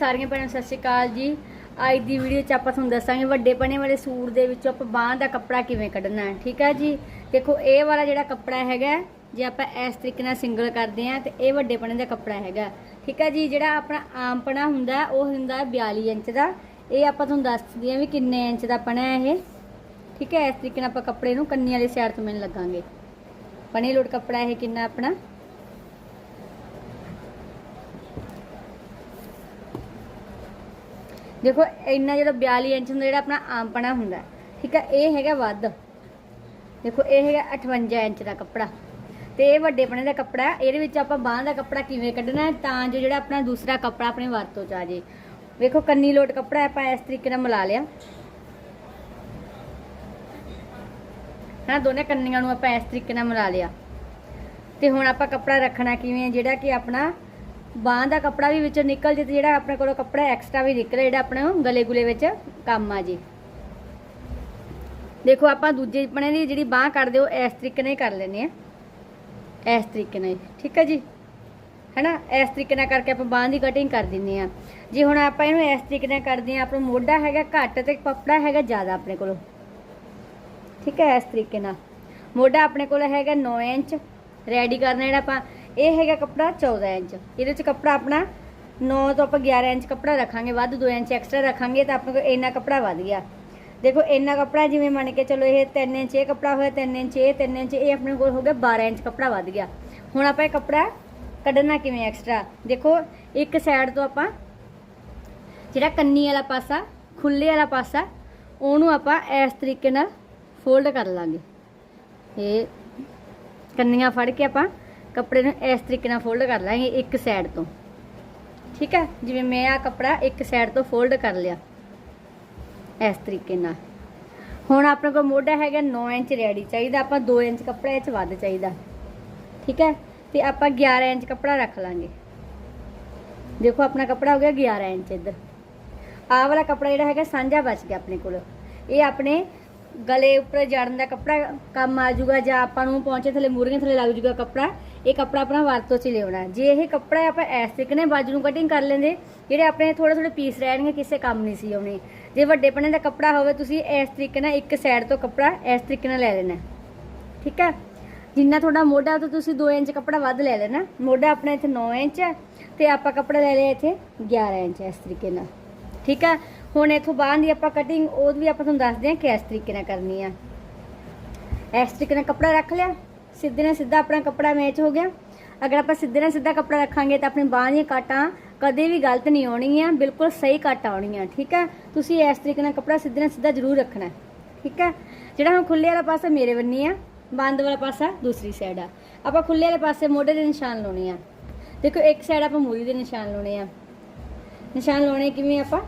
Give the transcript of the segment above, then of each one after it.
ਸਾਰੀਆਂ ਭੈਣਾਂ ਸਤਿ ਸ਼੍ਰੀ ਅਕਾਲ ਜੀ। ਅੱਜ ਦੀ ਵੀਡੀਓ 'ਚ ਆਪਾਂ ਤੁਹਾਨੂੰ ਦੱਸਾਂਗੇ ਵੱਡੇ ਪਣੇ ਵਾਲੇ ਸੂਟ ਦੇ ਵਿੱਚੋਂ ਆਪਾਂ ਬਾਂਹ ਦਾ ਕੱਪੜਾ ਕਿਵੇਂ ਕੱਢਣਾ ਹੈ, ਠੀਕ ਹੈ ਜੀ? ਦੇਖੋ, ਇਹ ਵਾਲਾ ਜਿਹੜਾ ਕੱਪੜਾ ਹੈਗਾ ਜੇ ਆਪਾਂ ਇਸ ਤਰੀਕੇ ਨਾਲ ਸਿੰਗਲ ਕਰਦੇ ਆ ਤੇ ਇਹ ਵੱਡੇ ਪਣੇ ਦਾ ਕੱਪੜਾ ਹੈਗਾ ਠੀਕ ਹੈ ਜੀ? ਜਿਹੜਾ ਆਪਣਾ ਆਮ ਪਣਾ ਹੁੰਦਾ ਉਹ ਹੁੰਦਾ ਹੈ 42 ਇੰਚ ਦਾ। ਇਹ ਆਪਾਂ ਤੁਹਾਨੂੰ ਦੱਸਦੀ ਆ ਵੀ ਕਿੰਨੇ ਇੰਚ ਦਾ ਪਣਾ ਹੈ ਇਹ, ਠੀਕ ਹੈ? ਇਸ ਤਰੀਕੇ ਨਾਲ ਆਪਾਂ ਕੱਪੜੇ ਨੂੰ ਕੰਨੀ ਵਾਲੀ ਸਾਈਡ ਤੋਂ ਮਿਲਣ ਲੱਗਾਂਗੇ। ਪਣੇ ਲੋਟ ਕੱਪੜਾ ਇਹ ਕਿੰਨਾ ਆਪਣਾ? ਦੇਖੋ, ਇੰਨਾ ਜਿਹੜਾ 42 ਇੰਚ ਹੁੰਦਾ, ਜਿਹੜਾ ਆਪਣਾ ਆਮਪਣਾ ਹੁੰਦਾ, ਠੀਕ ਹੈ ਇਹ ਹੈਗਾ ਵੱਧ। ਦੇਖੋ, ਇਹ ਹੈਗਾ 58 ਇੰਚ ਦਾ ਕੱਪੜਾ। ਤੇ ਇਹ ਵੱਡੇ ਪਣੇ ਦਾ ਕੱਪੜਾ, ਇਹਦੇ ਵਿੱਚ ਆਪਾਂ ਬਾਹਾਂ ਦਾ ਕੱਪੜਾ ਕਿਵੇਂ ਕੱਢਣਾ ਹੈ ਤਾਂ ਜੋ ਜਿਹੜਾ ਆਪਣਾ ਦੂਸਰਾ ਕੱਪੜਾ ਆਪਣੇ ਵਰਤੋਂ ਚ ਆ ਜੇ। ਵੇਖੋ, ਕੰਨੀ ਲੋਟ ਕੱਪੜਾ ਆਪਾਂ ਇਸ ਤਰੀਕੇ ਨਾਲ ਮਿਲਾ ਲਿਆ। ਹਾਂ, ਦੋਨੇ ਕੰਨੀਆਂ ਨੂੰ ਆਪਾਂ ਇਸ ਤਰੀਕੇ ਨਾਲ ਮਿਲਾ ਲਿਆ। ਤੇ ਹੁਣ ਆਪਾਂ ਕੱਪੜਾ ਰੱਖਣਾ ਕਿਵੇਂ ਹੈ ਜਿਹੜਾ ਕਿ ਆਪਣਾ ਬਾਹਾਂ ਦਾ ਕੱਪੜਾ ਵੀ ਵਿੱਚੋਂ ਨਿਕਲ ਜੇ ਤੇ ਜਿਹੜਾ ਆਪਣੇ ਕੋਲੋਂ ਕੱਪੜਾ ਐਕਸਟਰਾ ਵੀ ਨਿਕਲੇ, ਜਿਹੜਾ ਆਪਣੇ ਗਲੇ ਗੁਲੇ ਵਿੱਚ ਕੰਮ ਆ ਜੇ। ਦੇਖੋ, ਆਪਾਂ ਦੂਜੇ ਆਪਣੇ ਦੀ ਜਿਹੜੀ ਬਾਹ ਕੱਢਦੇ ਹੋ ਇਸ ਤਰੀਕੇ ਨਾਲ ਕਰ ਲੈਨੇ ਆ। ਇਸ ਤਰੀਕੇ ਨਾਲ ਠੀਕ ਹੈ ਜੀ? ਹੈਨਾ? ਇਸ ਤਰੀਕੇ ਨਾਲ ਕਰਕੇ ਆਪਾਂ ਬਾਹ ਦੀ ਕਟਿੰਗ ਕਰ ਦਿੰਨੇ ਆ। ਜੇ ਹੁਣ ਆਪਾਂ ਇਹਨੂੰ ਇਸ ਤਰੀਕੇ ਨਾਲ ਕਰਦੇ ਆ ਆਪਣਾ ਮੋਢਾ ਹੈਗਾ ਘੱਟ ਤੇ ਕੱਪੜਾ ਹੈਗਾ ਜ਼ਿਆਦਾ ਆਪਣੇ ਕੋਲੋਂ। ਠੀਕ ਹੈ ਇਸ ਤਰੀਕੇ ਨਾਲ। ਮੋਢਾ ਆਪਣੇ ਕੋਲ ਹੈਗਾ 9 ਇੰਚ ਰੈਡੀ ਕਰਨਾ ਜਿਹੜਾ ਆਪਾਂ ਇਹ ਹੈਗਾ ਕੱਪੜਾ 14 ਇੰਚ। ਇਹਦੇ 'ਚ ਕੱਪੜਾ ਆਪਣਾ 9 ਤੋਂ ਆਪਾਂ 11 ਇੰਚ ਕੱਪੜਾ ਰੱਖਾਂਗੇ, ਵੱਧ 2 ਇੰਚ ਐਕਸਟਰਾ ਰੱਖਾਂਗੇ ਤਾਂ ਆਪਣੇ ਕੋਲ ਇੰਨਾ ਕੱਪੜਾ ਵੱਧ ਗਿਆ। ਦੇਖੋ, ਇੰਨਾ ਕੱਪੜਾ ਜਿਵੇਂ ਮੰਨ ਕੇ ਚਲੋ ਇਹ 3 ਇੰਚ ਇਹ ਕੱਪੜਾ ਹੋਇਆ 3 ਇੰਚ ਇਹ 3 ਇੰਚ ਇਹ ਆਪਣੇ ਕੋਲ ਹੋ ਗਿਆ 12 ਇੰਚ ਕੱਪੜਾ ਵੱਧ ਗਿਆ। ਹੁਣ ਆਪਾਂ ਇਹ ਕੱਪੜਾ ਕੱਢਣਾ ਕਿਵੇਂ ਐਕਸਟਰਾ ਦੇਖੋ, ਇੱਕ ਸਾਈਡ ਤੋਂ ਆਪਾਂ ਜਿਹੜਾ ਕੰਨੀ ਵਾਲਾ ਪਾਸਾ, ਖੁੱਲੇ ਵਾਲਾ ਪਾਸਾ, ਉਹਨੂੰ ਆਪਾਂ ਇਸ ਤਰੀਕੇ ਨਾਲ ਫੋਲਡ ਕਰ ਲਾਂਗੇ। ਇਹ ਕੰਨੀਆਂ ਫੜ ਕੇ ਆਪਾਂ ਕੱਪੜੇ ਨੂੰ ਇਸ ਤਰੀਕੇ ਨਾਲ ਫੋਲਡ ਕਰ ਲਾਂਗੇ ਇੱਕ ਸਾਈਡ ਤੋਂ। ਠੀਕ ਹੈ? ਜਿਵੇਂ ਮੈਂ ਆ ਕੱਪੜਾ ਇੱਕ ਸਾਈਡ ਤੋਂ ਫੋਲਡ ਕਰ ਲਿਆ। ਇਸ ਤਰੀਕੇ ਨਾਲ। ਹੁਣ ਆਪਣੇ ਕੋਲ ਮੋਢਾ ਹੈਗਾ 9 ਇੰਚ ਰੈਡੀ ਚਾਹੀਦਾ। ਆਪਾਂ 2 ਇੰਚ ਕੱਪੜਾ ਇਹ ਚ ਵੱਧ ਚਾਹੀਦਾ। ਠੀਕ ਹੈ? ਤੇ ਆਪਾਂ 11 ਇੰਚ ਕੱਪੜਾ ਰੱਖ ਲਾਂਗੇ। ਦੇਖੋ ਆਪਣਾ ਕੱਪੜਾ ਹੋ ਗਿਆ 11 ਇੰਚ ਇੱਧਰ। ਆਹ ਵਾਲਾ ਕੱਪੜਾ ਜਿਹੜਾ ਹੈਗਾ ਸਾਂਝਾ ਬਚ ਗਿਆ ਆਪਣੇ ਕੋਲ। ਇਹ ਆਪਣੇ ਗਲੇ ਉੱਪਰ ਜੜਨ ਦਾ ਕੱਪੜਾ ਕੰਮ ਆ ਜਾਊਗਾ ਜਾਂ ਆਪਾਂ ਨੂੰ ਪਹੁੰਚੇ ਥੱਲੇ ਮੂਰੀਆਂ ਥੱਲੇ ਲੱਗ ਜਾਊਗਾ ਕੱਪੜਾ, ਇਹ ਕੱਪੜਾ ਆਪਣਾ ਵਰਤੋਂ ਚ ਲਿਆਉਣਾ। ਜੇ ਇਹ ਕੱਪੜਾ ਆਪਾਂ ਐਸ ਤਰੀਕੇ ਨਾਲ ਬਾਜੂ ਨੂੰ ਕਟਿੰਗ ਕਰ ਲੈਂਦੇ, ਜਿਹੜੇ ਆਪਣੇ ਥੋੜੇ ਥੋੜੇ ਪੀਸ ਰਹਿਣਗੇ, ਕਿਸੇ ਕੰਮ ਨਹੀਂ ਸੀ ਆਉਣੇ। ਜੇ ਵੱਡੇ ਪਣੇ ਦਾ ਕੱਪੜਾ ਹੋਵੇ, ਤੁਸੀਂ ਇਸ ਤਰੀਕੇ ਨਾਲ ਇੱਕ ਸਾਈਡ ਤੋਂ ਕੱਪੜਾ ਇਸ ਤਰੀਕੇ ਨਾਲ ਲੈ ਲੈਣਾ। ਠੀਕ ਹੈ? ਜਿੰਨਾ ਤੁਹਾਡਾ ਮੋਢਾ, ਤੋਂ ਤੁਸੀਂ 2 ਇੰਚ ਕੱਪੜਾ ਵੱਧ ਲੈ ਲੈਣਾ। ਮੋਢਾ ਆਪਣਾ ਇੱਥੇ 9 ਇੰਚ ਹੈ ਤੇ ਆਪਾਂ ਕੱਪੜਾ ਲੈ ਲਿਆ ਇੱਥੇ 11 ਇੰਚ ਇਸ ਤਰੀਕੇ ਨਾਲ। ਠੀਕ ਹੈ ਹੁਣ ਇਥੋਂ ਬਾਹਰ ਦੀ ਆਪਾਂ ਕਟਿੰਗ ਉਹ ਵੀ ਆਪਾਂ ਤੁਹਾਨੂੰ ਦੱਸਦੇ ਹਾਂ ਕਿ ਇਸ ਤਰੀਕੇ ਨਾਲ ਕਰਨੀ ਆ। ਇਸ ਤਰੀਕੇ ਨਾਲ ਕੱਪੜਾ ਰੱਖ ਲਿਆ। ਸਿੱਧੇ ਨਾਲ ਸਿੱਧਾ ਆਪਣਾ ਕੱਪੜਾ ਮੈਚ ਹੋ ਗਿਆ। ਅਗਰ ਆਪਾਂ ਸਿੱਧੇ ਨਾਲ ਸਿੱਧਾ ਕੱਪੜਾ ਰੱਖਾਂਗੇ ਤਾਂ ਆਪਣੀ ਬਾਹਾਂ ਦੀਆਂ ਕਾਟਾਂ ਕਦੇ ਵੀ ਗਲਤ ਨਹੀਂ ਆਉਣਗੀਆਂ, ਬਿਲਕੁਲ ਸਹੀ ਕੱਟ ਆਉਣਗੀਆਂ, ਠੀਕ ਹੈ ਤੁਸੀਂ ਇਸ ਤਰੀਕੇ ਨਾਲ ਕੱਪੜਾ ਸਿੱਧੇ ਨਾਲ ਸਿੱਧਾ ਜ਼ਰੂਰ ਰੱਖਣਾ, ਠੀਕ ਹੈ ਜਿਹੜਾ ਹੁਣ ਖੁੱਲੇ ਵਾਲਾ ਪਾਸਾ ਮੇਰੇ ਬੰਨੀ ਆ, ਬੰਦ ਵਾਲਾ ਪਾਸਾ ਦੂਸਰੀ ਸਾਈਡ ਆ। ਆਪਾਂ ਖੁੱਲੇ ਵਾਲੇ ਪਾਸੇ ਮੋਢੇ ਦੇ ਨਿਸ਼ਾਨ ਲਾਉਣੇ ਆ। ਦੇਖੋ, ਇੱਕ ਸਾਈਡ ਆਪਾਂ ਮੂਰੀ ਦੇ ਨਿਸ਼ਾਨ ਲਾਉਣੇ ਆ। ਨਿਸ਼ਾਨ ਲਾਉਣੇ ਕਿਵੇਂ ਆਪਾਂ?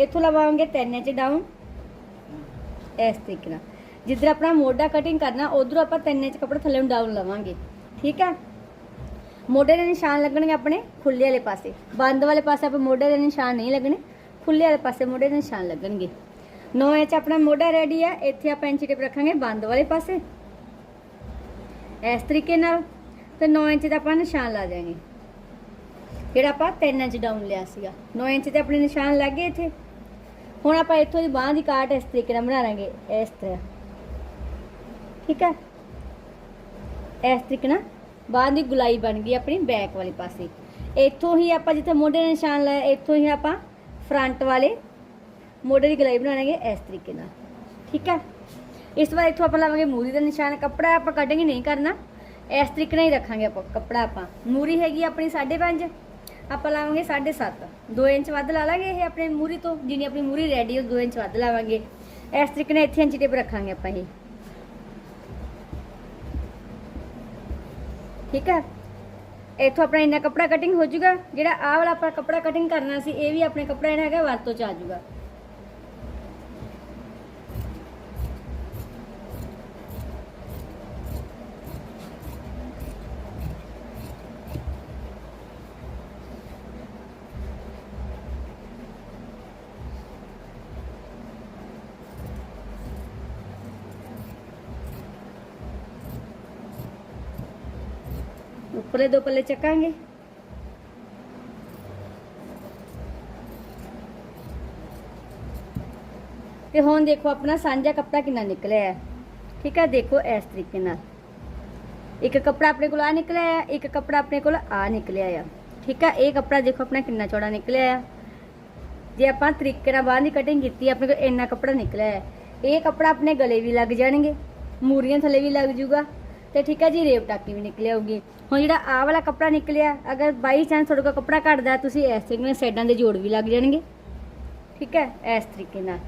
ਇੱਥੋਂ ਲਵਾਵਾਂਗੇ 3 ਇੰਚ ਡਾਊਨ ਇਸ ਤਰੀਕੇ ਨਾਲ। ਜਿੱਧਰ ਆਪਣਾ ਮੋਢਾ ਕਟਿੰਗ ਕਰਨਾ, ਉਧਰੋਂ ਆਪਾਂ 3 ਇੰਚ ਕੱਪੜਾ ਥੱਲੇ ਨੂੰ ਡਾਊਨ ਲਵਾਂਗੇ। ਠੀਕ ਹੈ? ਮੋਢੇ ਦੇ ਨਿਸ਼ਾਨ ਲੱਗਣਗੇ ਆਪਣੇ ਖੁੱਲੇ ਵਾਲੇ ਪਾਸੇ। ਬੰਦ ਵਾਲੇ ਪਾਸੇ ਆਪਾਂ ਮੋਢੇ ਦੇ ਨਿਸ਼ਾਨ ਨਹੀਂ ਲੱਗਣੇ। ਖੁੱਲੇ ਵਾਲੇ ਪਾਸੇ ਮੋਢੇ ਦੇ ਨਿਸ਼ਾਨ ਲੱਗਣਗੇ। 9 ਇੰਚ ਆਪਣਾ ਮੋਢਾ ਰੈਡੀ ਆ ਇੱਥੇ ਆਪਾਂ ਇੰਚ ਟੇਪ ਰੱਖਾਂਗੇ ਬੰਦ ਵਾਲੇ ਪਾਸੇ। ਇਸ ਤਰੀਕੇ ਨਾਲ ਤੇ 9 ਇੰਚ ਦਾ ਆਪਾਂ ਨਿਸ਼ਾਨ ਲਾ ਜਾਵਾਂਗੇ ਜਿਹੜਾ ਆਪਾਂ 3 ਇੰਚ ਡਾਊਨ ਲਿਆ ਸੀਗਾ। 9 ਇੰਚ ਤੇ ਆਪਣੇ ਨਿਸ਼ਾਨ ਲੱਗ ਗਏ ਇੱਥੇ। ਹੁਣ ਆਪਾਂ ਇੱਥੋਂ ਦੀ ਬਾਹ ਦੀ ਕਾਟ ਇਸ ਤਰੀਕੇ ਨਾਲ ਬਣਾ ਲਾਂਗੇ, ਇਸ ਤਰ੍ਹਾਂ। ਠੀਕ ਹੈ ਇਸ ਤਰੀਕੇ ਨਾਲ ਬਾਹ ਦੀ ਗੁਲਾਈ ਬਣ ਗਈ ਆਪਣੀ ਬੈਕ ਵਾਲੇ ਪਾਸੇ। ਇੱਥੋਂ ਹੀ ਆਪਾਂ ਜਿੱਥੇ ਮੋਢੇ ਦਾ ਨਿਸ਼ਾਨ ਲਾਇਆ, ਇੱਥੋਂ ਹੀ ਆਪਾਂ ਫਰੰਟ ਵਾਲੇ ਮੋਢੇ ਦੀ ਗੁਲਾਈ ਬਣਾਵਾਂਗੇ ਇਸ ਤਰੀਕੇ ਨਾਲ। ਠੀਕ ਹੈ ਇਸ ਵਾਰ ਇੱਥੋਂ ਆਪਾਂ ਲਾਵਾਂਗੇ ਮੂਰੀ ਦਾ ਨਿਸ਼ਾਨ। ਕੱਪੜਾ ਆਪਾਂ ਕਟਿੰਗ ਨਹੀਂ ਕਰਨਾ। ਇਸ ਤਰੀਕੇ ਨਾਲ ਹੀ ਰੱਖਾਂਗੇ ਆਪਾਂ ਕੱਪੜਾ ਆਪਾਂ। ਮੂਰੀ ਹੈਗੀ ਆਪਣੀ 5.5 ਆਪਾਂ ਲਾਵਾਂਗੇ 7.5 2 ਇੰਚ ਵੱਧ ਲਾ ਲਾਂਗੇ ਇਹ ਆਪਣੇ ਮੂਰੀ ਤੋਂ, ਜਿੰਨੀ ਆਪਣੀ ਮੂਰੀ ਰੈਡੀ ਹੋ 2 ਇੰਚ ਵੱਧ ਲਾਵਾਂਗੇ। ਇਸ ਤਰੀਕੇ ਨਾਲ ਇੱਥੇ ਇੰਚ ਟੇਪ ਰੱਖਾਂਗੇ ਆਪਾਂ ਇਹ। ਠੀਕ ਹੈ? ਇਥੋਂ ਆਪਣਾ ਇੰਨਾ ਕੱਪੜਾ ਕਟਿੰਗ ਹੋ ਜਾਊਗਾ, ਜਿਹੜਾ ਆਹ ਵਾਲਾ ਆਪਾਂ ਕੱਪੜਾ ਕਟਿੰਗ ਕਰਨਾ ਸੀ, ਇਹ ਵੀ ਆਪਣੇ ਕੱਪੜਾ ਇਹਨਾਂ ਹੈਗਾ, ਵਰਤੋਂ ਚ ਆ ਜਾਊਗਾ। ਉੱਪਰਲੇ ਦੋ ਪੱਲੇ ਚੱਕਾਂਗੇ। ਤੇ ਹੁਣ ਦੇਖੋ ਆਪਣਾ ਸਾਂਝਾ ਕੱਪੜਾ ਕਿੰਨਾ ਨਿਕਲਿਆ ਹੈ। ਠੀਕ ਹੈ, ਦੇਖੋ ਇਸ ਤਰੀਕੇ ਨਾਲ। ਇੱਕ ਕੱਪੜਾ ਆਪਣੇ ਕੋਲ ਆ ਨਿਕਲਿਆ ਹੈ ਇੱਕ ਕੱਪੜਾ ਆਪਣੇ ਕੋਲ ਆ ਨਿਕਲਿਆ ਆ। ਠੀਕ ਹੈ, ਇਹ ਕੱਪੜਾ ਦੇਖੋ ਆਪਣਾ ਕਿੰਨਾ ਚੌੜਾ ਨਿਕਲਿਆ ਆ। ਜੇ ਆਪਾਂ ਤਰੀਕੇ ਨਾਲ ਬਾਹਰ ਦੀ ਕਟਿੰਗ ਕੀਤੀ ਆਪਣੇ ਕੋਲ ਇੰਨਾ ਕੱਪੜਾ ਨਿਕਲਿਆ ਹੈ ਇਹ ਕੱਪੜਾ ਆਪਣੇ ਗਲੇ ਵੀ ਲੱਗ ਜਾਣਗੇ, ਮੂਰੀਆਂ ਥੱਲੇ ਵੀ ਲੱਗ ਜੂਗਾ ਤੇ ਠੀਕ ਹੈ ਜੀ, ਰੇਪ ਟਾਕੀ ਵੀ ਨਿਕਲ ਆਊਗੀ ਹੁਣ ਜਿਹੜਾ ਆਹ ਵਾਲਾ ਕੱਪੜਾ ਨਿਕਲਿਆ, ਅਗਰ ਬਾਈ ਚਾਂਸ ਤੁਹਾਡੇ ਕੋਲ ਕੱਪੜਾ ਘਟਦਾ, ਤੁਸੀਂ ਇਸ ਤਰੀਕੇ ਨਾਲ ਸਾਈਡਾਂ ਦੇ ਜੋੜ ਵੀ ਲੱਗ ਜਾਣਗੇ। ਠੀਕ ਹੈ ਇਸ ਤਰੀਕੇ ਨਾਲ।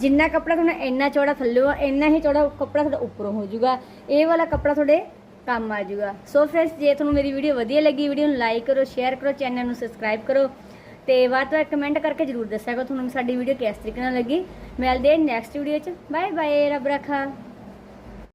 ਜਿੰਨਾ ਕੱਪੜਾ ਤੁਹਾਨੂੰ ਇੰਨਾ ਚੌੜਾ ਥੱਲੇ ਆ, ਇੰਨਾ ਹੀ ਚੌੜਾ ਕੱਪੜਾ ਤੁਹਾਡਾ ਉੱਪਰੋਂ ਹੋ ਜਾਊਗਾ। ਇਹ ਵਾਲਾ ਕੱਪੜਾ ਤੁਹਾਡੇ ਕੰਮ ਆ ਜਾਊਗਾ। ਸੋ ਫਰੈਂਡਸ ਜੇ ਤੁਹਾਨੂੰ ਮੇਰੀ ਵੀਡੀਓ ਵਧੀਆ ਲੱਗੀ ਵੀਡੀਓ ਨੂੰ ਲਾਈਕ ਕਰੋ ਸ਼ੇਅਰ ਕਰੋ ਚੈਨਲ ਨੂੰ ਸਬਸਕ੍ਰਾਈਬ ਕਰੋ। ਤੇ ਵੱਧ ਤੋਂ ਵੱਧ ਕਮੈਂਟ ਕਰਕੇ ਜਰੂਰ ਦੱਸਿਆ ਕਰੋ, ਤੁਹਾਨੂੰ ਸਾਡੀ ਵੀਡੀਓ ਕਿਸ ਤਰੀਕੇ ਨਾਲ ਲੱਗੀ। ਮਿਲਦੇ ਨੈਕਸਟ ਵੀਡੀਓ 'ਚ। ਬਾਏ ਬਾਏ ਰੱਬ ਰੱਖਾ।